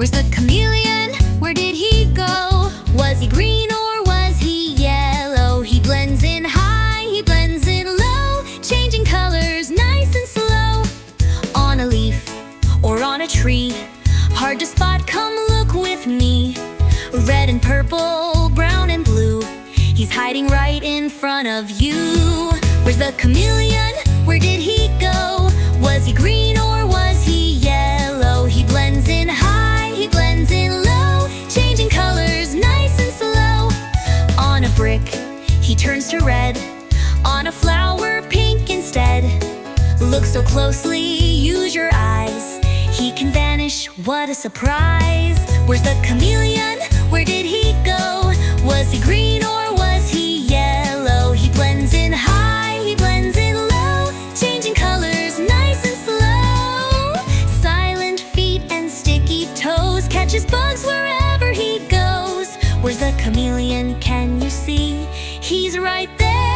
Where's the chameleon? Where did he go? Was he green or was he yellow? He blends in high, he blends in low, changing colors nice and slow. On a leaf or on a tree, hard to spot, come look with me. Red and purple, brown and blue, he's hiding right in front of you. Where's the chameleon? Where did he go? He turns to red. On a flower, pink instead. Look so closely, use your eyes. He can vanish, what a surprise. Where's the chameleon? Where did he go? Was he green or was he yellow? He blends in high, he blends in low, changing colors nice and slow. Silent feet and sticky toes catches bugs wherever. Where's the chameleon? Can you see? He's right there